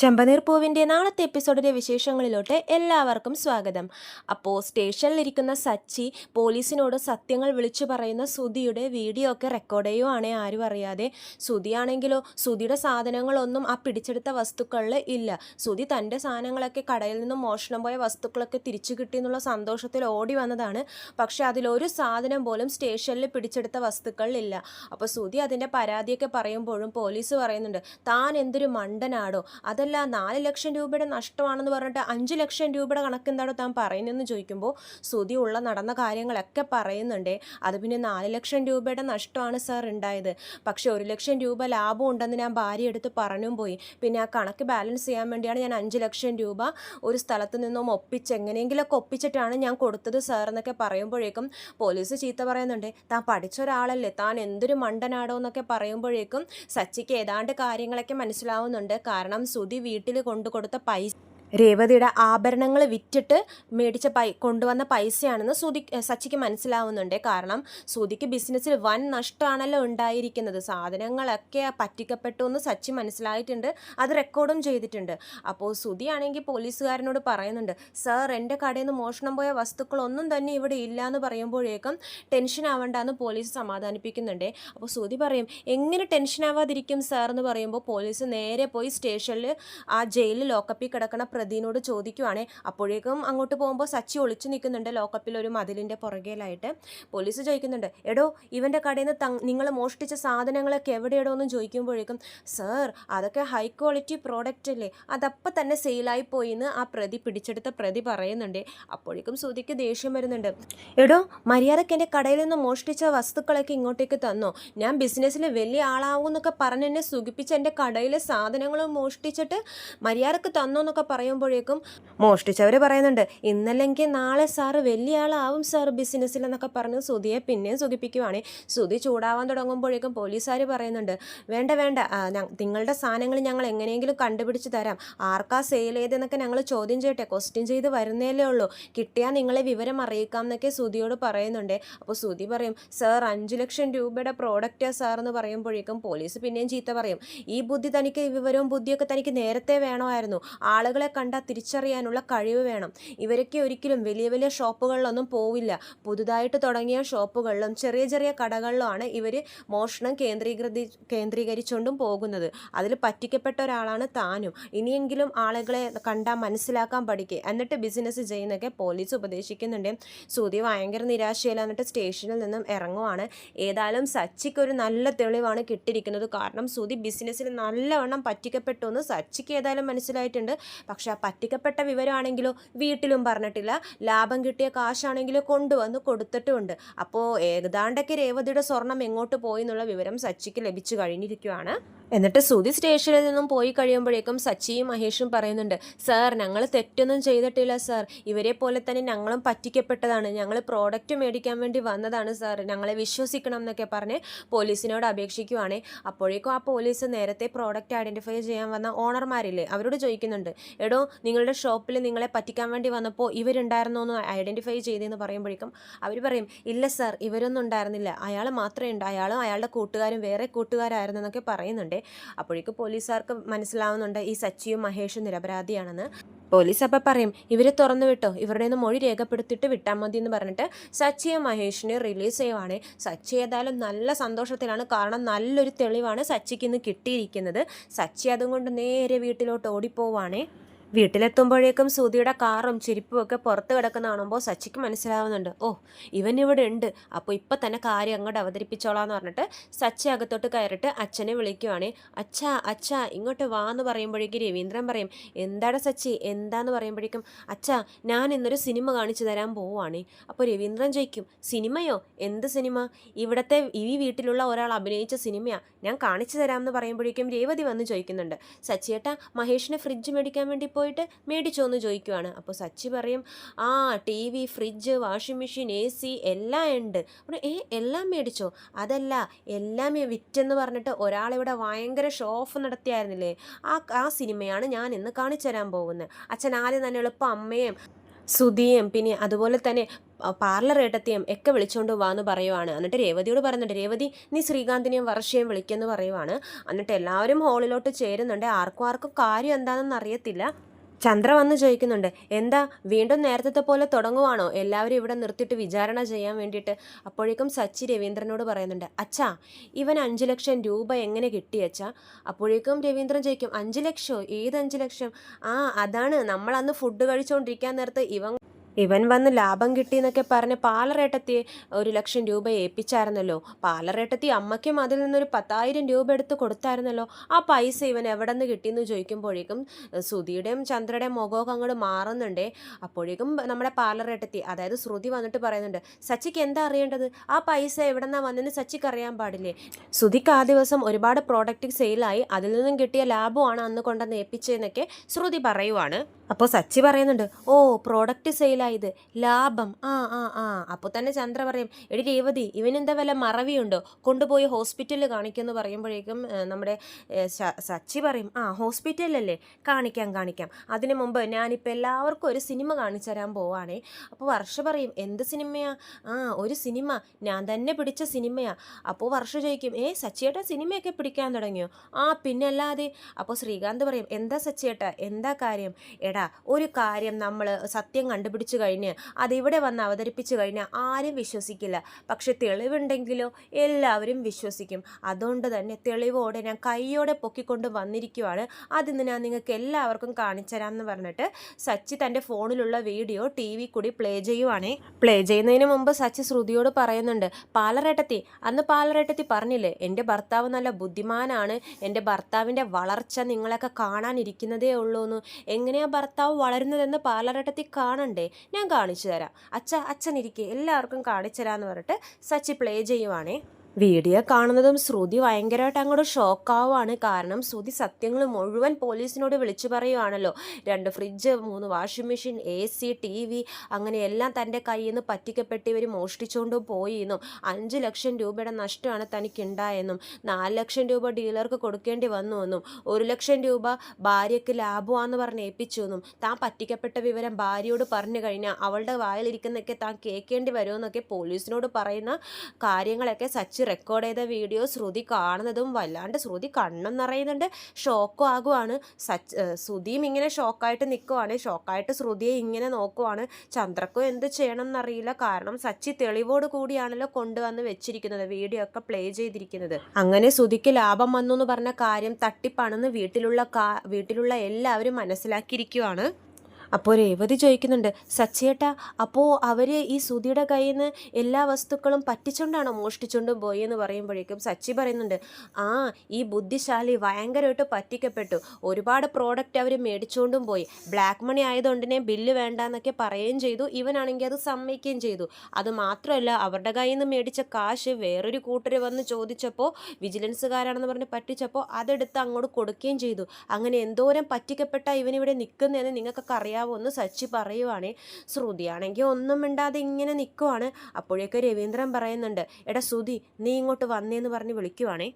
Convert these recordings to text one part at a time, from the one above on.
ചെമ്പനീർ പൂവിന്റെ നാളത്തെ എപ്പിസോഡിലെ വിശേഷങ്ങളിലോട്ട് എല്ലാവർക്കും സ്വാഗതം. അപ്പോൾ സ്റ്റേഷനിലിരിക്കുന്ന സച്ചി പോലീസിനോട് സത്യങ്ങൾ വിളിച്ചു പറയുന്ന സുധിയുടെ വീഡിയോ ഒക്കെ റെക്കോർഡ് ചെയ്യുവാണേ ആരും അറിയാതെ. സുധിയാണെങ്കിലോ സുധിയുടെ സാധനങ്ങളൊന്നും ആ പിടിച്ചെടുത്ത വസ്തുക്കളിൽ ഇല്ല. സുധി തന്റെ സാധനങ്ങളൊക്കെ കടയിൽ നിന്നും മോഷണം പോയ വസ്തുക്കളൊക്കെ തിരിച്ചു കിട്ടി എന്നുള്ള സന്തോഷത്തിൽ ഓടി വന്നതാണ്. പക്ഷേ അതിലൊരു സാധനം പോലും സ്റ്റേഷനിൽ പിടിച്ചെടുത്ത വസ്തുക്കളിലില്ല അപ്പോൾ സുധി അതിന്റെ പരാതിയൊക്കെ പറയുമ്പോഴും പോലീസ് പറയുന്നുണ്ട് താൻ എന്തൊരു മണ്ടനാടോ? അതല്ല നാല് ലക്ഷം രൂപയുടെ നഷ്ടമാണെന്ന് പറഞ്ഞിട്ട് അഞ്ച് ലക്ഷം രൂപയുടെ കണക്ക് എന്താണോ താൻ പറയുന്നതെന്ന് ചോദിക്കുമ്പോൾ ശ്രുതി ഉള്ള നടന്ന കാര്യങ്ങളൊക്കെ പറയുന്നുണ്ടേ. അത് പിന്നെ നാല് ലക്ഷം രൂപയുടെ നഷ്ടമാണ് സാർ ഉണ്ടായത്. പക്ഷേ ഒരു ലക്ഷം രൂപ ലാഭം ഉണ്ടെന്ന് ഞാൻ ഭാര്യ എടുത്ത് പറഞ്ഞും പോയി. പിന്നെ ആ കണക്ക് ബാലൻസ് ചെയ്യാൻ വേണ്ടിയാണ് ഞാൻ അഞ്ച് ലക്ഷം രൂപ ഒരു സ്ഥലത്ത് നിന്നും ഒപ്പിച്ച് എങ്ങനെയെങ്കിലുമൊക്കെ ഒപ്പിച്ചിട്ടാണ് ഞാൻ കൊടുത്തത് സാർ എന്നൊക്കെ പറയുമ്പോഴേക്കും പോലീസ് ചീത്ത പറയുന്നുണ്ട്. താൻ പഠിച്ച ഒരാളല്ലേ താൻ എന്തൊരു മണ്ടനാടോ എന്നൊക്കെ പറയുമ്പോഴേക്കും സച്ചിക്ക് ഏതാണ്ട് കാര്യങ്ങളൊക്കെ മനസ്സിലാവുന്നുണ്ട്. കാരണം സുധി വീട്ടിൽ കൊണ്ടു കൊടുത്ത പൈസ രേവതിയുടെ ആഭരണങ്ങൾ വിറ്റിട്ട് മേടിച്ച പൈ കൊണ്ടുവന്ന പൈസയാണെന്ന് സുതി സച്ചിക്ക് മനസ്സിലാവുന്നുണ്ട്. കാരണം സുതിക്ക് ബിസിനസ്സിൽ വൻ നഷ്ടമാണല്ലോ ഉണ്ടായിരിക്കുന്നത്. സാധനങ്ങളൊക്കെ പറ്റിക്കപ്പെട്ടു എന്ന് സച്ചി മനസ്സിലായിട്ടുണ്ട്. അത് റെക്കോർഡും ചെയ്തിട്ടുണ്ട്. അപ്പോൾ സുതിയാണെങ്കിൽ പോലീസുകാരനോട് പറയുന്നുണ്ട് സർ എന്റെ കടയിൽ നിന്ന് മോഷണം പോയ വസ്തുക്കളൊന്നും തന്നെ ഇവിടെ ഇല്ല എന്ന് പറയുമ്പോഴേക്കും ടെൻഷൻ ആവണ്ടെന്ന് പോലീസ് സമാധാനിപ്പിക്കുന്നുണ്ട്. അപ്പോൾ സുതി പറയും എങ്ങനെ ടെൻഷൻ ആവാതിരിക്കും സാർ എന്ന് പറയുമ്പോൾ പോലീസ് നേരെ പോയി സ്റ്റേഷനിൽ ആ ജയിലിൽ ലോക്കപ്പിൽ കിടക്കുന്ന പ്രതിനോട് ചോദിക്കുവാണേ അപ്പോഴേക്കും അങ്ങോട്ട് പോകുമ്പോൾ സച്ചി ഒളിച്ചു നിൽക്കുന്നുണ്ട് ലോക്കപ്പിൽ ഒരു മതിലിന്റെ പുറകിലായിട്ട്. പോലീസ് ചോദിക്കുന്നുണ്ട് എടോ ഇവന്റെ കടയിൽ നിന്ന് നിങ്ങൾ മോഷ്ടിച്ച സാധനങ്ങളൊക്കെ എവിടെയെടോ എന്ന് ചോദിക്കുമ്പോഴേക്കും സർ അതൊക്കെ ഹൈ ക്വാളിറ്റി പ്രോഡക്റ്റ് അല്ലേ? അതപ്പം തന്നെ സെയിലായി പോയി എന്ന് ആ പ്രതി പിടിച്ചെടുത്ത പ്രതി പറയുന്നുണ്ട്. അപ്പോഴേക്കും സുധിക്ക് ദേഷ്യം വരുന്നുണ്ട് എടോ മര്യാദയ്ക്ക് എന്റെ കടയിൽ നിന്ന് മോഷ്ടിച്ച വസ്തുക്കളൊക്കെ ഇങ്ങോട്ടേക്ക് തന്നോ? ഞാൻ ബിസിനസ്സിൽ വലിയ ആളാവും എന്നൊക്കെ പറഞ്ഞ് എന്നെ സുഖിപ്പിച്ച് എന്റെ കടയിലെ സാധനങ്ങളും മോഷ്ടിച്ചിട്ട് മര്യാദയ്ക്ക് തന്നോ എന്നൊക്കെ പറയുമ്പോഴേക്കും മോഷ്ടിച്ചവർ പറയുന്നുണ്ട് ഇന്നല്ലെങ്കിൽ നാളെ സാറ് വലിയ ആളാവും സാർ ബിസിനസ്സിൽ എന്നൊക്കെ പറഞ്ഞ് സുധിയെ പിന്നെയും സുഖിപ്പിക്കുവാണ്. സുധി ചൂടാവാൻ തുടങ്ങുമ്പോഴേക്കും പോലീസുകാർ പറയുന്നുണ്ട് വേണ്ട വേണ്ട നിങ്ങളുടെ സാധനങ്ങൾ ഞങ്ങൾ എങ്ങനെയെങ്കിലും കണ്ടുപിടിച്ച് തരാം. ആർക്കാ സെയിൽ ചെയ്തെന്നൊക്കെ ഞങ്ങൾ ചോദ്യം ചെയ്യട്ടെ ക്വസ്റ്റ്യൻ ചെയ്ത് വരുന്നേലേ ഉള്ളൂ. കിട്ടിയാൽ നിങ്ങളെ വിവരം അറിയിക്കാം എന്നൊക്കെ സുധിയോട് പറയുന്നുണ്ട്. അപ്പോൾ സുധി പറയും സാർ അഞ്ച് ലക്ഷം രൂപയുടെ പ്രോഡക്റ്റാ സാർ എന്ന് പറയുമ്പോഴേക്കും പോലീസ് പിന്നെയും ചീത്ത പറയും ഈ ബുദ്ധി തനിക്ക് വിവരവും ബുദ്ധിയൊക്കെ തനിക്ക് നേരത്തെ വേണമായിരുന്നു. ആളുകളെ കണ്ടാൽ തിരിച്ചറിയാനുള്ള കഴിവ് വേണം. ഇവരൊക്കെ ഒരിക്കലും വലിയ വലിയ ഷോപ്പുകളിലൊന്നും പോവില്ല. പുതുതായിട്ട് തുടങ്ങിയ ഷോപ്പുകളിലും ചെറിയ ചെറിയ കടകളിലുമാണ് ഇവർ മോഷണം കേന്ദ്രീകൃതി കേന്ദ്രീകരിച്ചുകൊണ്ടും പോകുന്നത്. അതിൽ പറ്റിക്കപ്പെട്ട ഒരാളാണ് താനും. ഇനിയെങ്കിലും ആളുകളെ കണ്ടാൽ മനസ്സിലാക്കാൻ പഠിക്കുക എന്നിട്ട് ബിസിനസ് ചെയ്യുന്നൊക്കെ പോലീസ് ഉപദേശിക്കുന്നുണ്ട്. സുധി ഭയങ്കര നിരാശയിൽ എന്നിട്ട് സ്റ്റേഷനിൽ നിന്നും ഇറങ്ങുവാണ്. ഏതായാലും സച്ചിക്ക് ഒരു നല്ല തെളിവാണ് കിട്ടിയിരിക്കുന്നത്. കാരണം സുധി ബിസിനസ്സിൽ നല്ലവണ്ണം പറ്റിക്കപ്പെട്ടു എന്ന് സച്ചിക്ക് ഏതായാലും മനസ്സിലായിട്ടുണ്ട്. പക്ഷെ ആ പറ്റിക്കപ്പെട്ട വിവരമാണെങ്കിലോ വീട്ടിലും പറഞ്ഞിട്ടില്ല. ലാഭം കിട്ടിയ കാശാണെങ്കിലോ കൊണ്ടുവന്ന് കൊടുത്തിട്ടുമുണ്ട്. അപ്പോൾ ഏതാണ്ടൊക്കെ രേവതിയുടെ സ്വർണം എങ്ങോട്ട് പോയി എന്നുള്ള വിവരം സച്ചിക്ക് ലഭിച്ചു കഴിഞ്ഞിരിക്കുകയാണ് എന്നിട്ട് സുധി സ്റ്റേഷനിൽ നിന്നും പോയി കഴിയുമ്പോഴേക്കും സച്ചിയും മഹേഷും പറയുന്നുണ്ട് സാർ ഞങ്ങൾ തെറ്റൊന്നും ചെയ്തിട്ടില്ല സാർ. ഇവരെ പോലെ തന്നെ ഞങ്ങളും പറ്റിക്കപ്പെട്ടതാണ്. ഞങ്ങൾ പ്രോഡക്റ്റ് മേടിക്കാൻ വേണ്ടി വന്നതാണ് സാർ. ഞങ്ങളെ വിശ്വസിക്കണം എന്നൊക്കെ പറഞ്ഞ് പോലീസിനോട് അപേക്ഷിക്കുവാണേ. അപ്പോഴേക്കും ആ പോലീസ് നേരത്തെ പ്രോഡക്റ്റ് ഐഡന്റിഫൈ ചെയ്യാൻ വന്ന ഓണർമാരില്ലേ അവരോട് ചോദിക്കുന്നുണ്ട് എടോ നിങ്ങളുടെ ഷോപ്പിൽ നിങ്ങളെ പറ്റിക്കാൻ വേണ്ടി വന്നപ്പോൾ ഇവരുണ്ടായിരുന്നോ എന്ന് ഐഡന്റിഫൈ ചെയ്തെന്ന് പറയുമ്പോഴേക്കും അവർ പറയും ഇല്ല സാർ ഇവരൊന്നും ഉണ്ടായിരുന്നില്ല. അയാൾ മാത്രമേ ഉണ്ട്. അയാളും അയാളുടെ കൂട്ടുകാരും വേറെ കൂട്ടുകാരായിരുന്നു എന്നൊക്കെ പറയുന്നുണ്ട്. അപ്പോഴേക്കും പോലീസുകാർക്ക് മനസ്സിലാവുന്നുണ്ട് ഈ സച്ചിയും മഹേഷും നിരപരാധിയാണെന്ന്. പോലീസ് അപ്പം പറയും ഇവരെ തുറന്നു വിട്ടോ. ഇവരുടെ നിന്ന് മൊഴി രേഖപ്പെടുത്തിയിട്ട് വിട്ടാൽ മതി എന്ന് പറഞ്ഞിട്ട് സച്ചിയെ മഹേഷിനെ റിലീസ് ചെയ്യുവാണ്. സച്ചി ഏതായാലും നല്ല സന്തോഷത്തിലാണ്. കാരണം നല്ലൊരു തെളിവാണ് സച്ചിക്ക് ഇന്ന് കിട്ടിയിരിക്കുന്നത്. സച്ചി അതുകൊണ്ട് നേരെ വീട്ടിലോട്ട് ഓടിപ്പോവാണേ. വീട്ടിലെത്തുമ്പോഴേക്കും സുധിയുടെ കാറും ചിരിപ്പും ഒക്കെ പുറത്ത് കിടക്കുന്ന കാണുമ്പോൾ സച്ചിക്ക് മനസ്സിലാവുന്നുണ്ട് ഓ ഇവൻ ഇവിടെ ഉണ്ട്. അപ്പോൾ ഇപ്പം തന്നെ കാര്യം അങ്ങോട്ട് അവതരിപ്പിച്ചോളാന്ന് പറഞ്ഞിട്ട് സച്ചി അകത്തോട്ട് കയറിട്ട് അച്ഛനെ വിളിക്കുവാണേ. അച്ഛാ അച്ഛാ ഇങ്ങോട്ട് വാ എന്ന് പറയുമ്പോഴേക്കും രവീന്ദ്രൻ പറയും എന്താടാ സച്ചി എന്താന്ന് പറയുമ്പോഴേക്കും അച്ഛാ ഞാൻ ഇന്നൊരു സിനിമ കാണിച്ചു തരാൻ പോവാണേ അപ്പോൾ രവീന്ദ്രൻ ചോദിക്കും സിനിമയോ? എന്ത് സിനിമ? ഇവിടുത്തെ ഈ വീട്ടിലുള്ള ഒരാൾ അഭിനയിച്ച സിനിമയാണ് ഞാൻ കാണിച്ചു തരാമെന്ന് പറയുമ്പോഴേക്കും രേവതി വന്ന് ചോദിക്കുന്നുണ്ട് സച്ചിയേട്ടാ മഹേഷിനെ ഫ്രിഡ്ജ് മേടിക്കാൻ വേണ്ടി പോയിട്ട് മേടിച്ചോ ചോദിക്കുവാണ്. അപ്പോൾ സച്ചി പറയും ആ T V fridge washing machine A C എല്ലാം ഉണ്ട്. അപ്പോൾ ഏ എല്ലാം മേടിച്ചോ? അതല്ല എല്ലാം വിറ്റെന്ന് പറഞ്ഞിട്ട് ഒരാളിവിടെ ഭയങ്കര ഷോ ഓഫ് നടത്തിയായിരുന്നില്ലേ? ആ ആ സിനിമയാണ് ഞാൻ ഇന്ന് കാണിച്ചു തരാൻ പോകുന്നത്. അച്ഛൻ ആദ്യം തന്നെ എളുപ്പം അമ്മയും സുധിയും പിന്നെ അതുപോലെ തന്നെ പാർലർ ഏട്ടത്തെയും ഒക്കെ വിളിച്ചുകൊണ്ട് വാന്ന് പറയുവാണ്. എന്നിട്ട് രേവതിയോട് പറയുന്നുണ്ട് രേവതി നീ ശ്രീകാന്തിനെയും വർഷയും വിളിക്കുമെന്ന് പറയുവാണ്. എന്നിട്ട് എല്ലാവരും ഹോളിലോട്ട് ചേരുന്നുണ്ട്. ആർക്കും ആർക്കും കാര്യം എന്താണെന്ന് അറിയത്തില്ല. ചന്ദ്ര വന്ന് ചോദിക്കുന്നുണ്ട് എന്താ വീണ്ടും നേരത്തെ പോലെ തുടങ്ങുവാണോ? എല്ലാവരും ഇവിടെ നിർത്തിയിട്ട് വിചാരണ ചെയ്യാൻ വേണ്ടിയിട്ട്. അപ്പോഴേക്കും സച്ചി രവീന്ദ്രനോട് പറയുന്നുണ്ട് അച്ഛാ ഇവൻ അഞ്ച് ലക്ഷം രൂപ എങ്ങനെ കിട്ടി അച്ഛാ? അപ്പോഴേക്കും രവീന്ദ്രൻ ചോദിക്കും അഞ്ച് ലക്ഷമോ ഏത് അഞ്ച് ലക്ഷം? ആ അതാണ്. നമ്മൾ അന്ന് ഫുഡ് കഴിച്ചുകൊണ്ടിരിക്കാൻ നേരത്ത് ഇവൻ ഇവൻ വന്ന് ലാഭം കിട്ടി എന്നൊക്കെ പറഞ്ഞ് പാലറേട്ടത്തി ഒരു ലക്ഷം രൂപ ഏൽപ്പിച്ചായിരുന്നല്ലോ. പാലറേട്ടത്തി അമ്മയ്ക്കും അതിൽ നിന്നൊരു പത്തായിരം രൂപ എടുത്ത് കൊടുത്തായിരുന്നല്ലോ. ആ പൈസ ഇവൻ എവിടെ നിന്ന് കിട്ടിയെന്ന് ചോദിക്കുമ്പോഴേക്കും ശ്രുതിയുടെയും ചന്ദ്രയുടെയും മുഖമൊക്കെ അങ്ങോട്ട് മാറുന്നുണ്ടേ. അപ്പോഴേക്കും നമ്മുടെ പാലറേട്ടത്തി അതായത് ശ്രുതി വന്നിട്ട് പറയുന്നുണ്ട് സച്ചിക്ക് എന്താ അറിയേണ്ടത്? ആ പൈസ എവിടെ നിന്നാണ് വന്നെന്ന് സച്ചിക്ക് അറിയാൻ പാടില്ലേ? ശ്രുതിക്ക് ആ ദിവസം ഒരുപാട് പ്രോഡക്റ്റ് സെയിലായി അതിൽ നിന്നും കിട്ടിയ ലാഭമാണ് അന്ന് കൊണ്ടുവന്ന് ഏൽപ്പിച്ചതെന്നൊക്കെ ശ്രുതി പറയുവാണ്. അപ്പോൾ സച്ചി പറയുന്നുണ്ട് ഓ പ്രോഡക്റ്റ് സെയിലായത് ലാഭം. ആ ആ ആ. അപ്പോൾ തന്നെ ചന്ദ്ര പറയും എടി രേവതി ഇവനെന്താ വല്ല മറവിയുണ്ടോ? കൊണ്ടുപോയി ഹോസ്പിറ്റലിൽ കാണിക്കുമെന്ന് പറയുമ്പോഴേക്കും നമ്മുടെ സച്ചി പറയും ആ ഹോസ്പിറ്റലല്ലേ കാണിക്കാം കാണിക്കാം. അതിനു മുമ്പ് ഞാനിപ്പോൾ എല്ലാവർക്കും ഒരു സിനിമ കാണിച്ചു തരാൻ പോവാണേ. അപ്പോൾ വർഷ പറയും എന്ത് സിനിമയാ ആ ഒരു സിനിമ ഞാൻ തന്നെ പിടിച്ച സിനിമയാ അപ്പോൾ വർഷ ചോദിക്കും ഏ സച്ചിയേട്ട സിനിമയൊക്കെ പിടിക്കാൻ തുടങ്ങിയോ? ആ പിന്നെ അല്ലാതെ അപ്പോൾ ശ്രീകാന്ത് പറയും എന്താ സച്ചിയേട്ട? എന്താ കാര്യം? എടാ ഒരു കാര്യം നമ്മൾ സത്യം കണ്ടുപിടിച്ചു കഴിഞ്ഞ് അതിവിടെ വന്ന് അവതരിപ്പിച്ചു കഴിഞ്ഞാൽ ആരും വിശ്വസിക്കില്ല. പക്ഷെ തെളിവുണ്ടെങ്കിലോ എല്ലാവരും വിശ്വസിക്കും. അതുകൊണ്ട് തന്നെ തെളിവോടെ ഞാൻ കൈയോടെ പൊക്കിക്കൊണ്ട് വന്നിരിക്കുവാണ്. അതിന്ന് ഞാൻ നിങ്ങൾക്ക് എല്ലാവർക്കും കാണിച്ചരാമെന്ന് പറഞ്ഞിട്ട് സച്ചി തന്റെ ഫോണിലുള്ള വീഡിയോ ടി വി കൂടി പ്ലേ ചെയ്യുവാണേ. പ്ലേ ചെയ്യുന്നതിന് മുമ്പ് സച്ചി ശ്രുതിയോട് പറയുന്നുണ്ട് പാലരട്ടത്തി അന്ന് പാലരട്ടത്തി പറഞ്ഞില്ലേ എന്റെ ഭർത്താവ് നല്ല ബുദ്ധിമാനാണ്. എന്റെ ഭർത്താവിന്റെ വളർച്ച നിങ്ങളൊക്കെ കാണാനിരിക്കുന്നതേ ഉള്ളൂ എന്ന് എങ്ങനെയാ ഭർത്താവ് വളരുന്നതെന്ന് പാലരട്ടത്തിൽ കാണണ്ടേ? ഞാൻ കാണിച്ചു തരാം അച്ഛ അച്ഛനിരിക്കെ. എല്ലാവർക്കും കാണിച്ചു തരാമെന്ന് പറഞ്ഞിട്ട് സച്ചി പ്ലേ ചെയ്യുവാണേ. വീഡിയോ കാണുന്നതും ശ്രുതി ഭയങ്കരമായിട്ട് അങ്ങോട്ട് ഷോക്കാവുകയാണ്. കാരണം ശ്രുതി സത്യങ്ങൾ മുഴുവൻ പോലീസിനോട് വിളിച്ചു പറയുവാണല്ലോ രണ്ട് ഫ്രിഡ്ജ് മൂന്ന് washing machine A C T V അങ്ങനെ എല്ലാം തന്റെ കയ്യിൽ നിന്ന് പറ്റിക്കപ്പെട്ട് ഇവർ മോഷ്ടിച്ചുകൊണ്ട് പോയി എന്നും അഞ്ച് ലക്ഷം രൂപയുടെ നഷ്ടമാണ് തനിക്കുണ്ടായെന്നും നാല് ലക്ഷം രൂപ ഡീലർക്ക് കൊടുക്കേണ്ടി വന്നു എന്നും ഒരു ലക്ഷം രൂപ ഭാര്യയ്ക്ക് ലാഭമാണെന്ന് പറഞ്ഞ് ഏൽപ്പിച്ചു എന്നും താൻ പറ്റിക്കപ്പെട്ട വിവരം ഭാര്യയോട് പറഞ്ഞു കഴിഞ്ഞാൽ അവളുടെ വായിലിരിക്കുന്നൊക്കെ താൻ കേൾക്കേണ്ടി വരുമെന്നൊക്കെ പോലീസിനോട് പറയുന്ന കാര്യങ്ങളൊക്കെ സച്ചി റെക്കോർഡ് ചെയ്ത വീഡിയോ ശ്രുതി കാണുന്നതും വല്ലാണ്ട് ശ്രുതി കണ്ണും നിറയുന്നുണ്ട്. ഷോക്കും ആകുവാണ്. സച്ച് ശ്രുതിയും ഇങ്ങനെ ഷോക്കായിട്ട് നിൽക്കുവാണ് ഷോക്കായിട്ട് ശ്രുതിയെ ഇങ്ങനെ നോക്കുവാണ്. ചന്ദ്രക്കും എന്ത് ചെയ്യണം എന്നറിയില്ല. കാരണം സച്ചി തെളിവോട് കൂടിയാണല്ലോ കൊണ്ടുവന്ന് വെച്ചിരിക്കുന്നത് വീഡിയോ ഒക്കെ പ്ലേ ചെയ്തിരിക്കുന്നത്. അങ്ങനെ ശ്രുതിക്ക് ലാഭം വന്നു എന്ന് പറഞ്ഞ കാര്യം തട്ടിപ്പാണെന്ന് വീട്ടിലുള്ള വീട്ടിലുള്ള എല്ലാവരും മനസ്സിലാക്കിയിരിക്കുവാണ്. അപ്പോൾ രേവതി ചോദിക്കുന്നുണ്ട് സച്ചേട്ടാ അപ്പോൾ അവർ ഈ സുധിയുടെ കയ്യിൽ നിന്ന് എല്ലാ വസ്തുക്കളും പറ്റിച്ചുകൊണ്ടാണോ മോഷ്ടിച്ചുകൊണ്ടും പോയി എന്ന് പറയുമ്പോഴേക്കും സച്ചി പറയുന്നുണ്ട് ആ ഈ ബുദ്ധിശാലി ഭയങ്കരമായിട്ട് പറ്റിക്കപ്പെട്ടു. ഒരുപാട് പ്രോഡക്റ്റ് അവർ മേടിച്ചുകൊണ്ടും പോയി. ബ്ലാക്ക് മണി ആയതുകൊണ്ടിനെ ബില്ല് വേണ്ട എന്നൊക്കെ പറയുകയും ചെയ്തു. ഇവനാണെങ്കിൽ അത് സമ്മതിക്കുകയും ചെയ്തു. അത് മാത്രമല്ല അവരുടെ കയ്യിൽ നിന്ന് മേടിച്ച കാശ് വേറൊരു കൂട്ടർ വന്ന് ചോദിച്ചപ്പോൾ വിജിലൻസുകാരാണെന്ന് പറഞ്ഞ് പറ്റിച്ചപ്പോൾ അതെടുത്ത് അങ്ങോട്ട് കൊടുക്കുകയും ചെയ്തു. അങ്ങനെ എന്തോരം പറ്റിക്കപ്പെട്ട ഇവനിവിടെ നിൽക്കുന്നതെന്ന് നിങ്ങൾക്കൊക്കെ അറിയാവോ ഒന്ന് സച്ചി പറയുവാണേ ശ്രുതിയാണെങ്കിൽ ഒന്നും മിണ്ടാതെ ഇങ്ങനെ നിൽക്കുവാണ് അപ്പോഴേക്ക് രവീന്ദ്രൻ പറയുന്നുണ്ട് എടാ ശ്രുതി നീ ഇങ്ങോട്ട് വന്നേന്ന് പറഞ്ഞ് വിളിക്കുവാണേ.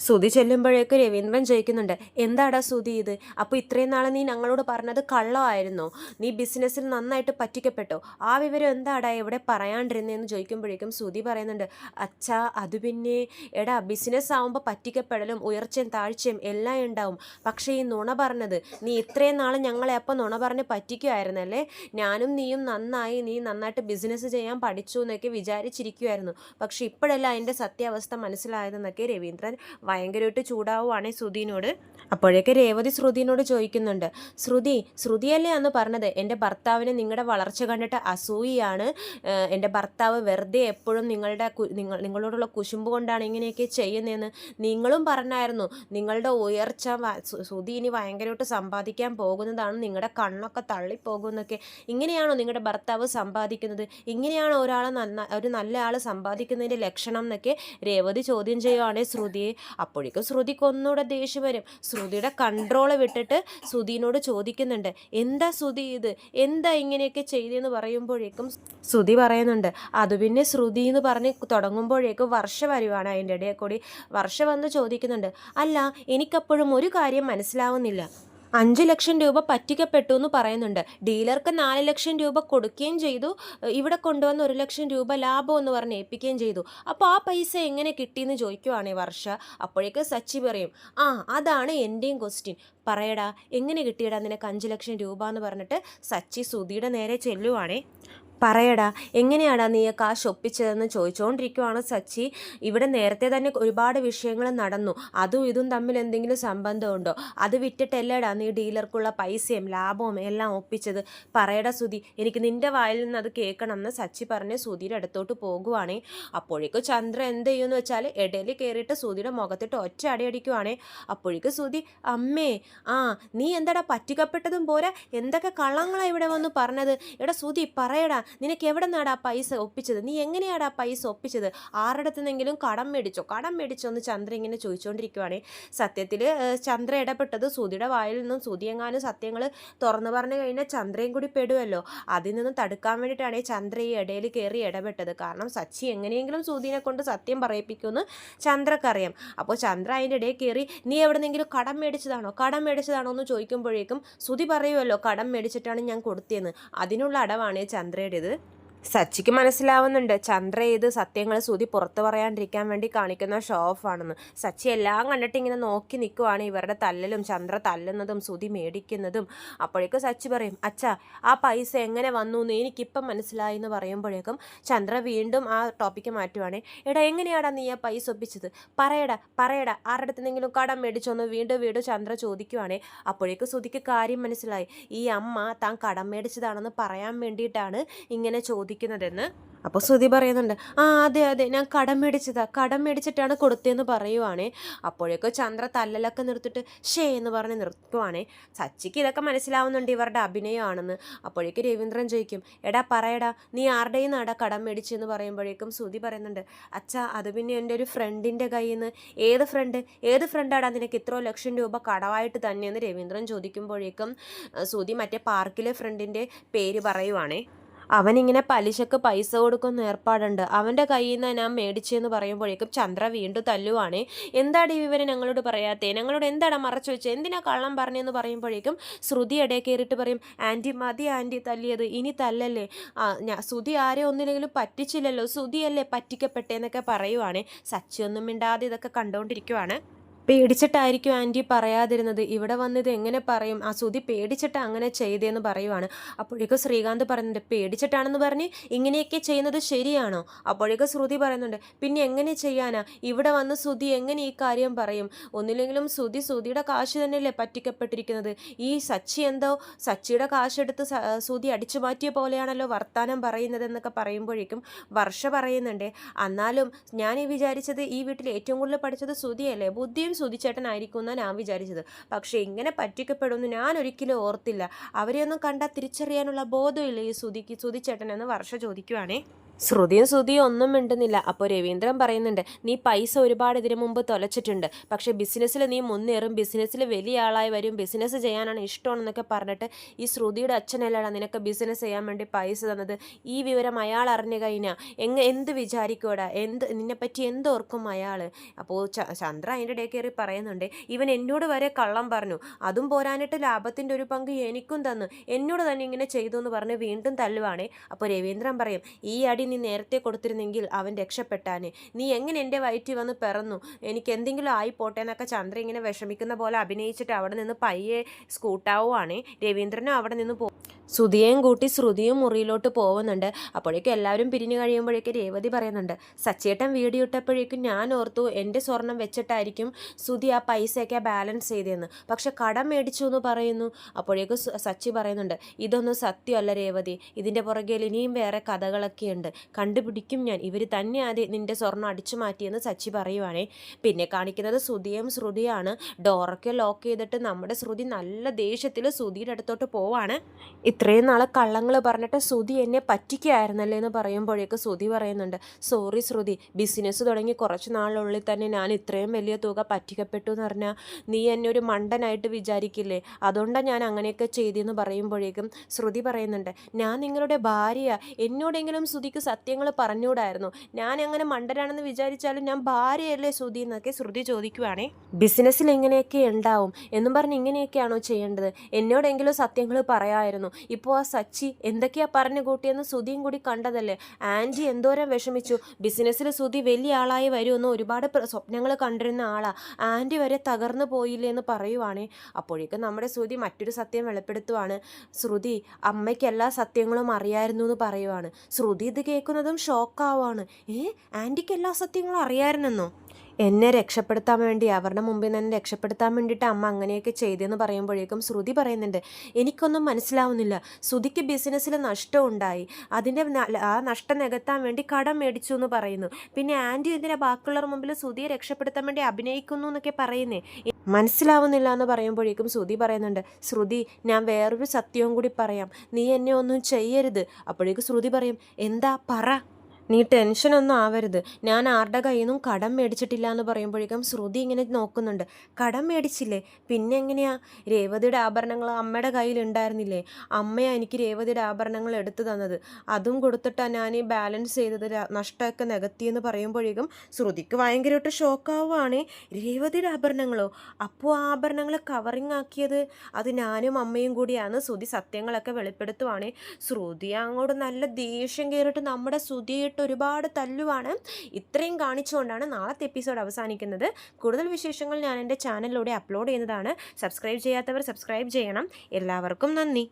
ശ്രുതി ചെല്ലുമ്പോഴേക്ക് രവീന്ദ്രൻ ജയിക്കുന്നുണ്ട്. എന്താടാ ശ്രുതി ഇത്? അപ്പോൾ ഇത്രയും നാളെ നീ ഞങ്ങളോട് പറഞ്ഞത് കള്ളമായിരുന്നോ. നീ ബിസിനസ്സിൽ നന്നായിട്ട് പറ്റിക്കപ്പെട്ടോ. ആ വിവരം എന്താടാ എവിടെ പറയാണ്ടിരുന്നതെന്ന് ചോദിക്കുമ്പോഴേക്കും ശ്രുതി പറയുന്നുണ്ട് അച്ഛാ അത് പിന്നെ എടാ ബിസിനസ് ആവുമ്പോൾ പറ്റിക്കപ്പെടലും ഉയർച്ചയും താഴ്ചയും എല്ലാം ഉണ്ടാവും. പക്ഷേ ഈ നുണ പറഞ്ഞത് നീ ഇത്രയും നാൾ ഞങ്ങളെ അപ്പം നുണ പറഞ്ഞ് പറ്റിക്കുമായിരുന്നല്ലേ ഞാനും നീയും നന്നായി നീ നന്നായിട്ട് ബിസിനസ് ചെയ്യാൻ പഠിച്ചു എന്നൊക്കെ വിചാരിച്ചിരിക്കുമായിരുന്നു പക്ഷെ ഇപ്പോഴല്ല അതിന്റെ സത്യാവസ്ഥ മനസ്സിലായതെന്നൊക്കെ രവീന്ദ്രൻ ഭയങ്കരമായിട്ട് ചൂടാവുകയാണ് ശ്രുതിനോട്. അപ്പോഴേക്ക് രേവതി ശ്രുതിനോട് ചോദിക്കുന്നുണ്ട് ശ്രുതി ശ്രുതിയല്ലേ അന്ന് പറഞ്ഞത്? എന്റെ ഭർത്താവിനെ നിങ്ങളുടെ വളർച്ച കണ്ടിട്ട് അസൂയിയാണ്. എന്റെ ഭർത്താവ് വെറുതെ എപ്പോഴും നിങ്ങളുടെ നിങ്ങൾ നിങ്ങളോടുള്ള കുശുമ്പ് കൊണ്ടാണ് ഇങ്ങനെയൊക്കെ ചെയ്യുന്നതെന്ന് നിങ്ങളും പറഞ്ഞായിരുന്നു. നിങ്ങളുടെ ഉയർച്ച ശ്രുതി ഇനി ഭയങ്കരമായിട്ട് സമ്പാദിക്കാൻ പോകുന്നതാണ്. നിങ്ങളുടെ കണ്ണൊക്കെ തള്ളിപ്പോകുന്നൊക്കെ ഇങ്ങനെയാണോ നിങ്ങളുടെ ഭർത്താവ് സമ്പാദിക്കുന്നത്? ഇങ്ങനെയാണോ ഒരാൾ നന്ന ഒരു നല്ല ആൾ സമ്പാദിക്കുന്നതിന്റെ ലക്ഷണം എന്നൊക്കെ രേവതി ചോദ്യം ചെയ്യുവാണേ ശ്രുതിയെ. അപ്പോഴേക്കും ശ്രുതിക്ക് ഒന്നുകൂടെ ദേഷ്യം വരും. ശ്രുതിയുടെ കൺട്രോൾ വിട്ടിട്ട് ശ്രുതിനോട് ചോദിക്കുന്നുണ്ട് എന്താ ശ്രുതി ഇത്? എന്താ ഇങ്ങനെയൊക്കെ ചെയ്തെന്ന് പറയുമ്പോഴേക്കും ശ്രുതി പറയുന്നുണ്ട് അത് പിന്നെ ശ്രുതി എന്ന് പറഞ്ഞ് തുടങ്ങുമ്പോഴേക്കും വർഷ വരുവാണ് അതിന്റെ ഇടയിൽ കൂടി. വർഷ വന്ന് ചോദിക്കുന്നുണ്ട് അല്ല എനിക്കപ്പോഴും ഒരു കാര്യം മനസ്സിലാവുന്നില്ല. അഞ്ച് ലക്ഷം രൂപ പറ്റിക്കപ്പെട്ടു എന്ന് പറയുന്നുണ്ട്. ഡീലർക്ക് നാല് ലക്ഷം രൂപ കൊടുക്കുകയും ചെയ്തു. ഇവിടെ കൊണ്ടുവന്ന് ഒരു ലക്ഷം രൂപ ലാഭം എന്ന് പറഞ്ഞ് ഏൽപ്പിക്കുകയും ചെയ്തു. അപ്പോൾ ആ പൈസ എങ്ങനെ കിട്ടിയെന്ന് ഈ വർഷ. അപ്പോഴേക്ക് സച്ചി പറയും ആ അതാണ് എന്റെയും ക്വസ്റ്റ്യൻ പറയടാ എങ്ങനെ കിട്ടിയടാ നിനക്ക് അഞ്ച് ലക്ഷം രൂപ എന്ന് പറഞ്ഞിട്ട്? സച്ചി സുധിയുടെ നേരെ ചെല്ലുവാണേ. പറയടാ എങ്ങനെയാടാ നീ കാശ് ഒപ്പിച്ചതെന്ന് ചോദിച്ചുകൊണ്ടിരിക്കുവാണ് സച്ചി. ഇവിടെ നേരത്തെ തന്നെ ഒരുപാട് വിഷയങ്ങൾ നടന്നു. അതും ഇതും തമ്മിൽ എന്തെങ്കിലും സംബന്ധമുണ്ടോ? അത് വിറ്റിട്ടല്ലേടാ നീ ഡീലർക്കുള്ള പൈസയും ലാഭവും എല്ലാം ഒപ്പിച്ചത്? പറയടാ സുധി എനിക്ക് നിന്റെ വായിൽ നിന്ന് അത് കേൾക്കണം എന്ന് സച്ചി പറഞ്ഞ് സുധിയുടെ അടുത്തോട്ട് പോകുവാണേ. അപ്പോഴേക്കും ചന്ദ്ര എന്ത് ചെയ്യുമെന്ന് വെച്ചാൽ ഇടയിൽ കയറിയിട്ട് സുധിയുടെ മുഖത്തിട്ട് ഒറ്റ അടി അടിക്കുവാണേ. അപ്പോഴേക്കും സുധി അമ്മേ ആ നീ എന്താടാ പറ്റിക്കപ്പെട്ടതും പോരാ? എന്തൊക്കെ കള്ളങ്ങളാണ് ഇവിടെ വന്ന് പറഞ്ഞത്? എടാ സുധി പറയടാ നിനക്ക് എവിടെ നിന്നാടാ പൈസ ഒപ്പിച്ചത്? നീ എങ്ങനെയാടാ പൈസ ഒപ്പിച്ചത്? ആരുടെ നിന്നെങ്കിലും കടം മേടിച്ചോ? കടം മേടിച്ചോ എന്ന് ചന്ദ്ര ഇങ്ങനെ ചോദിച്ചുകൊണ്ടിരിക്കുവാണേ സത്യത്തിൽ ചന്ദ്ര ഇടപെട്ടത് സുധിയുടെ വായിൽ നിന്നും സുതിയെങ്ങാനും സത്യങ്ങൾ തുറന്നു പറഞ്ഞു കഴിഞ്ഞാൽ ചന്ദ്രയും കൂടി പെടുമല്ലോ അതിൽ നിന്നും തടുക്കാൻ വേണ്ടിയിട്ടാണ് ചന്ദ്ര ഈ ഇടയിൽ കയറി ഇടപെട്ടത്. കാരണം സച്ചി എങ്ങനെയെങ്കിലും സുധീനെ കൊണ്ട് സത്യം പറയിപ്പിക്കുമെന്ന് ചന്ദ്രക്കറിയാം. അപ്പോൾ ചന്ദ്ര അതിന്റെ ഇടയിൽ കയറി നീ എവിടെന്നെങ്കിലും കടം മേടിച്ചതാണോ? കടം മേടിച്ചതാണോ? എന്ന് ചോദിക്കുമ്പോഴേക്കും സുധി പറയുമല്ലോ കടം മേടിച്ചിട്ടാണ് ഞാൻ കൊടുത്തതെന്ന്. അതിനുള്ള അടവാണ് ഈ ചന്ദ്രയുടേത് സച്ചിക്ക് മനസ്സിലാവുന്നുണ്ട്. ചന്ദ്ര ഇത് സത്യങ്ങൾ സൂതി പുറത്തു പറയാണ്ടിരിക്കാൻ വേണ്ടി കാണിക്കുന്ന ഷോ ഓഫ് ആണെന്ന്. സച്ചി എല്ലാം കണ്ടിട്ട് ഇങ്ങനെ നോക്കി നിൽക്കുവാണ് ഇവരുടെ തല്ലലും ചന്ദ്ര തല്ലുന്നതും സുതി മേടിക്കുന്നതും. അപ്പോഴേക്കും സച്ചി പറയും അച്ഛാ ആ പൈസ എങ്ങനെ വന്നു എന്ന് എനിക്കിപ്പം മനസ്സിലായി എന്ന് പറയുമ്പോഴേക്കും ചന്ദ്ര വീണ്ടും ആ ടോപ്പിക്ക് മാറ്റുവാണേ. എടാ എങ്ങനെയാടാ നീ ആ പൈസ ഒപ്പിച്ചത്? പറയടാ പറയടാ ആരുടെ അടുത്തെങ്കിലും കടം മേടിച്ചോന്ന് വീണ്ടും വീണ്ടും ചന്ദ്ര ചോദിക്കുവാണേ. അപ്പോഴേക്കും സുതിക്ക് കാര്യം മനസ്സിലായി. ഈ അമ്മ താൻ കടം മേടിച്ചതാണെന്ന് പറയാൻ വേണ്ടിയിട്ടാണ് ഇങ്ങനെ ചോദിക്കുന്നതെന്ന് അപ്പോൾ ശ്രുതി പറയുന്നുണ്ട് ആ അതെ അതെ ഞാൻ കടം മേടിച്ചതാ കടം മേടിച്ചിട്ടാണ് കൊടുത്തതെന്ന് പറയുവാണേ. അപ്പോഴേക്കും ചന്ദ്ര തല്ലലൊക്കെ നിർത്തിട്ട് ഷേ എന്ന് പറഞ്ഞ് നിർത്തുവാണേ. സച്ചിക്ക് ഇതൊക്കെ മനസ്സിലാവുന്നുണ്ട് ഇവരുടെ അഭിനയമാണെന്ന്. അപ്പോഴേക്കും രവീന്ദ്രൻ ചോദിക്കും എടാ പറയടാ നീ ആരുടെയും നാടാ കടം മേടിച്ചെന്ന് പറയുമ്പോഴേക്കും ശ്രുതി പറയുന്നുണ്ട് അച്ഛാ അത് പിന്നെ എന്റെ ഒരു ഫ്രണ്ടിന്റെ കയ്യിൽ നിന്ന് ഏത് ഫ്രണ്ട് ഏത് ഫ്രണ്ടാടാ നിനക്ക് ഇത്രയോ ലക്ഷം രൂപ കടമായിട്ട് തന്നെയെന്ന് രവീന്ദ്രൻ ചോദിക്കുമ്പോഴേക്കും ശ്രുതി മറ്റേ പാർക്കിലെ ഫ്രണ്ടിന്റെ പേര് പറയുവാണേ. അവനിങ്ങനെ പലിശക്ക് പൈസ കൊടുക്കുന്ന ഏർപ്പാടുണ്ട്. അവന്റെ കയ്യിൽ നിന്ന് ഞാൻ മേടിച്ചെന്ന് പറയുമ്പോഴേക്കും ചന്ദ്ര വീണ്ടും തല്ലുവാണേ. എന്താണ് ഈ വിവരം ഞങ്ങളോട് പറയാത്തേ? ഞങ്ങളോട് എന്താണ് മറച്ചു വെച്ചത് എന്തിനാ കള്ളം പറഞ്ഞെന്ന് പറയുമ്പോഴേക്കും ശ്രുതി ഇടയിൽ കയറിയിട്ട് പറയും ആന്റി മതി ആന്റി തല്ലിയത്. ഇനി തല്ലല്ലേ? ആ ശ്രുതി ആരെ ഒന്നില്ലെങ്കിലും പറ്റിച്ചില്ലല്ലോ. ശ്രുതിയല്ലേ പറ്റിക്കപ്പെട്ടേന്നൊക്കെ പറയുവാണേ. സച്ചിയൊന്നും മിണ്ടാതെ ഇതൊക്കെ കണ്ടുകൊണ്ടിരിക്കുവാണ് പേടിച്ചിട്ടായിരിക്കും ആന്റി പറയാതിരുന്നത്. ഇവിടെ വന്നത് എങ്ങനെ പറയും? ആ സുധി പേടിച്ചിട്ട് അങ്ങനെ ചെയ്തതെന്ന് പറയുവാണ്. അപ്പോഴേക്കും ശ്രീകാന്ത് പറയുന്നുണ്ട് പേടിച്ചിട്ടാണെന്ന് പറഞ്ഞ് ഇങ്ങനെയൊക്കെ ചെയ്യുന്നത് ശരിയാണോ? അപ്പോഴേക്കും ശ്രുതി പറയുന്നുണ്ട് പിന്നെ എങ്ങനെ ചെയ്യാനാ? ഇവിടെ വന്ന് സുതി എങ്ങനെ ഈ കാര്യം പറയും? ഒന്നില്ലെങ്കിലും സുതി സുതിയുടെ കാശ് തന്നെയല്ലേ പറ്റിക്കപ്പെട്ടിരിക്കുന്നത്. ഈ സച്ചി എന്തോ സച്ചിയുടെ കാശെടുത്ത് സുതി അടിച്ചു മാറ്റിയ പോലെയാണല്ലോ വർത്താനം പറയുന്നത് എന്നൊക്കെ പറയുമ്പോഴേക്കും വർഷ പറയുന്നുണ്ട് എന്നാലും ഞാൻ ഈ വിചാരിച്ചത് ഈ വീട്ടിൽ ഏറ്റവും കൂടുതൽ പഠിച്ചത് സുതിയല്ലേ ബുദ്ധിയും സുധിച്ചേട്ടനായിരിക്കും എന്നാണ് ഞാൻ വിചാരിച്ചത്. പക്ഷേ ഇങ്ങനെ പറ്റിക്കപ്പെടുമെന്ന് ഞാൻ ഒരിക്കലും ഓർത്തില്ല. അവരെയൊന്നും കണ്ടാൽ തിരിച്ചറിയാനുള്ള ബോധമില്ല ഈ സുധിക്ക് സുധിച്ചേട്ടൻ എന്ന് വർഷ ചോദിക്കുവാണേ. ശ്രുതിയും ശ്രുതിയും ഒന്നും മിണ്ടുന്നില്ല. അപ്പോൾ രവീന്ദ്രൻ പറയുന്നുണ്ട് നീ പൈസ ഒരുപാട് ഇതിനു മുമ്പ് തൊലച്ചിട്ടുണ്ട്. പക്ഷേ ബിസിനസ്സിൽ നീ മുന്നേറും. ബിസിനസ്സിൽ വലിയ ആളായി വരും. ബിസിനസ് ചെയ്യാനാണ് ഇഷ്ടമാണെന്നൊക്കെ പറഞ്ഞിട്ട് ഈ ശ്രുതിയുടെ അച്ഛനല്ലാണ് നിനക്ക് ബിസിനസ് ചെയ്യാൻ വേണ്ടി പൈസ തന്നത്. ഈ വിവരം അയാൾ അറിഞ്ഞു കഴിഞ്ഞാൽ എങ്ങ എന്ത് വിചാരിക്കൂടാ എന്ത് നിന്നെപ്പറ്റി എന്തോർക്കും അയാൾ അപ്പോൾ ചന്ദ്ര അതിന്റെ ഇടയിൽ കയറി പറയുന്നുണ്ട് ഇവൻ എന്നോട് വരെ കള്ളം പറഞ്ഞു. അതും പോരാനിട്ട് ലാഭത്തിന്റെ ഒരു പങ്ക് എനിക്കും തന്നു. എന്നോട് തന്നെ ഇങ്ങനെ ചെയ്തു എന്ന് പറഞ്ഞ് വീണ്ടും തല്ലുവാണേ. അപ്പോൾ രവീന്ദ്രൻ പറയും ഈ അടി നീ നേരത്തെ കൊടുത്തിരുന്നെങ്കിൽ അവൻ രക്ഷപ്പെട്ടാനേ. നീ എങ്ങനെ എന്റെ വയറ്റിൽ വന്ന് പിറന്നു? എനിക്ക് എന്തെങ്കിലും ആയി പോട്ടെ എന്നൊക്കെ ചന്ദ്ര ഇങ്ങനെ വിഷമിക്കുന്ന പോലെ അഭിനയിച്ചിട്ട് അവിടെ നിന്ന് പയ്യെ സ്കൂട്ടാവുവാണേ രവീന്ദ്രനും അവിടെ നിന്ന് പോ സുധിയേയും കൂട്ടി ശ്രുതിയും മുറിയിലോട്ട് പോകുന്നുണ്ട് അപ്പോഴേക്കും എല്ലാവരും പിരിഞ്ഞു കഴിയുമ്പോഴേക്കും രേവതി പറയുന്നുണ്ട് സച്ചേട്ടൻ വീഡിയോ ഇട്ടപ്പോഴേക്കും ഞാൻ ഓർത്തു എന്റെ സ്വർണം വെച്ചിട്ടായിരിക്കും സുധി ആ പൈസയൊക്കെ ബാലൻസ് ചെയ്തതെന്ന് പക്ഷെ കടം മേടിച്ചു എന്ന് പറയുന്നു. അപ്പോഴേക്കും സച്ചി പറയുന്നുണ്ട് ഇതൊന്നും സത്യമല്ല രേവതി. ഇതിന്റെ പുറകിൽ ഇനിയും വേറെ കഥകളൊക്കെ ഉണ്ട് കണ്ടുപിടിക്കും ഞാൻ. ഇവർ തന്നെ ആദ്യം നിന്റെ സ്വർണം അടിച്ചു മാറ്റിയെന്ന് സച്ചി പറയുവാണേ. പിന്നെ കാണിക്കുന്നത് ശ്രുതിയും ശ്രുതിയാണ്. ഡോറൊക്കെ ലോക്ക് ചെയ്തിട്ട് നമ്മുടെ ശ്രുതി നല്ല ദേഷ്യത്തിൽ ശ്രുതിയുടെ അടുത്തോട്ട് പോവാണ്. ഇത്രയും നാളെ കള്ളങ്ങൾ പറഞ്ഞിട്ട് ശ്രുതി എന്നെ പറ്റിക്കായിരുന്നല്ലേ എന്ന് പറയുമ്പോഴേക്ക് ശ്രുതി പറയുന്നുണ്ട് സോറി ശ്രുതി ബിസിനസ് തുടങ്ങി കുറച്ച് നാളിനുള്ളിൽ തന്നെ ഞാൻ ഇത്രയും വലിയ തുക പറ്റിക്കപ്പെട്ടു എന്ന് പറഞ്ഞാൽ നീ എന്നെ ഒരു മണ്ടനായിട്ട് വിചാരിക്കില്ലേ? അതുകൊണ്ടാണ് ഞാൻ അങ്ങനെയൊക്കെ ചെയ്തെന്ന് പറയുമ്പോഴേക്കും ശ്രുതി പറയുന്നുണ്ട് ഞാൻ നിങ്ങളുടെ ഭാര്യ എന്നോടെങ്കിലും ശ്രുതിക്ക് സത്യങ്ങൾ പറഞ്ഞുകൂടായിരുന്നു? ഞാൻ അങ്ങനെ മണ്ടനാണെന്ന് വിചാരിച്ചാലും ഞാൻ ഭാര്യയല്ലേ ശ്രുതി എന്നൊക്കെ ശ്രുതി ചോദിക്കുവാണേ. ബിസിനസ്സിൽ ഇങ്ങനെയൊക്കെ ഉണ്ടാവും? എന്നും പറഞ്ഞ് ഇങ്ങനെയൊക്കെയാണോ ചെയ്യേണ്ടത്? എന്നോടെങ്കിലും സത്യങ്ങൾ പറയായിരുന്നു. ഇപ്പോൾ ആ സച്ചി എന്തൊക്കെയാ പറഞ്ഞു കൂട്ടിയെന്ന് സുധിയും കൂടി കണ്ടതല്ലേ? ആന്റി എന്തോരം വിഷമിച്ചു. ബിസിനസ്സിൽ സുധി വലിയ ആളായി വരുമെന്ന് ഒരുപാട് സ്വപ്നങ്ങൾ കണ്ടിരുന്ന ആളാ. ആന്റി വരെ തകർന്നു പോയില്ലേ എന്ന് പറയുവാണേ. അപ്പോഴേക്കും നമ്മുടെ സുധി മറ്റൊരു സത്യം വെളിപ്പെടുത്തുവാണ്. ശ്രുതി അമ്മയ്ക്ക് എല്ലാ സത്യങ്ങളും അറിയായിരുന്നു എന്ന് പറയുവാണ്. ശ്രുതി ഇത് കേൾക്കുന്നതും ഷോക്കാവാണ് ഏ? ആന്റിക്ക് എല്ലാ സത്യങ്ങളും അറിയായിരുന്നെന്നോ? എന്നെ രക്ഷപ്പെടുത്താൻ വേണ്ടി അവരുടെ മുമ്പിൽ നിന്ന് രക്ഷപ്പെടുത്താൻ വേണ്ടിയിട്ട് അമ്മ അങ്ങനെയൊക്കെ ചെയ്തെന്ന് പറയുമ്പോഴേക്കും ശ്രുതി പറയുന്നുണ്ട് എനിക്കൊന്നും മനസ്സിലാവുന്നില്ല. ശ്രുതിക്ക് ബിസിനസ്സിൽ നഷ്ടം ഉണ്ടായി. അതിന്റെ ആ നഷ്ടം നികത്താൻ വേണ്ടി കടം മേടിച്ചു എന്ന് പറയുന്നു. പിന്നെ ആന്റി എന്തിനാ ബാക്കിയുള്ളവർ മുമ്പിൽ ശ്രുതിയെ രക്ഷപ്പെടുത്താൻ വേണ്ടി അഭിനയിക്കുന്നു എന്നൊക്കെ പറയുന്നേ? മനസ്സിലാവുന്നില്ല എന്ന് പറയുമ്പോഴേക്കും ശ്രുതി പറയുന്നുണ്ട് ശ്രുതി ഞാൻ വേറൊരു സത്യവും കൂടി പറയാം. നീ എന്നെ ഒന്നും ചെയ്യരുത്. അപ്പോഴേക്കും ശ്രുതി പറയും എന്താ? പറ. നീ ടെൻഷനൊന്നും ആവരുത്. ഞാൻ ആരുടെ കയ്യിൽ നിന്നും കടം മേടിച്ചിട്ടില്ല എന്ന് പറയുമ്പോഴേക്കും ശ്രുതി ഇങ്ങനെ നോക്കുന്നുണ്ട്. കടം മേടിച്ചില്ലേ? പിന്നെ എങ്ങനെയാ? രേവതിയുടെ ആഭരണങ്ങൾ അമ്മയുടെ കയ്യിൽ ഉണ്ടായിരുന്നില്ലേ അമ്മയാ എനിക്ക് രേവതിയുടെ ആഭരണങ്ങൾ എടുത്തു തന്നത്. അതും കൊടുത്തിട്ടാണ് ഞാൻ ഈ ബാലൻസ് ചെയ്തത് നഷ്ടമൊക്കെ നികത്തിയെന്ന് പറയുമ്പോഴേക്കും ശ്രുതിക്ക് ഭയങ്കരമായിട്ട് ഷോക്കാവുകയാണ് രേവതിയുടെ ആഭരണങ്ങളോ? അപ്പോൾ ആ ആഭരണങ്ങൾ കവറിങ് ആക്കിയത് അത് ഞാനും അമ്മയും കൂടിയാണ്. ശ്രുതി സത്യങ്ങളൊക്കെ വെളിപ്പെടുത്തുവാണ്. ശ്രുതി അങ്ങോട്ട് നല്ല ദേഷ്യം കയറിയിട്ട് നമ്മുടെ ശ്രുതിയിട്ട് ഒരുപാട് തല്ലുവാണ്. ഇത്രയും കാണിച്ചുകൊണ്ടാണ് നാളത്തെ എപ്പിസോഡ് അവസാനിക്കുന്നത്. കൂടുതൽ വിശേഷങ്ങൾ ഞാൻ എന്റെ ചാനലിലൂടെ അപ്ലോഡ് ചെയ്യുന്നതാണ്. സബ്സ്ക്രൈബ് ചെയ്യാത്തവർ സബ്സ്ക്രൈബ് ചെയ്യണം. എല്ലാവർക്കും നന്ദി.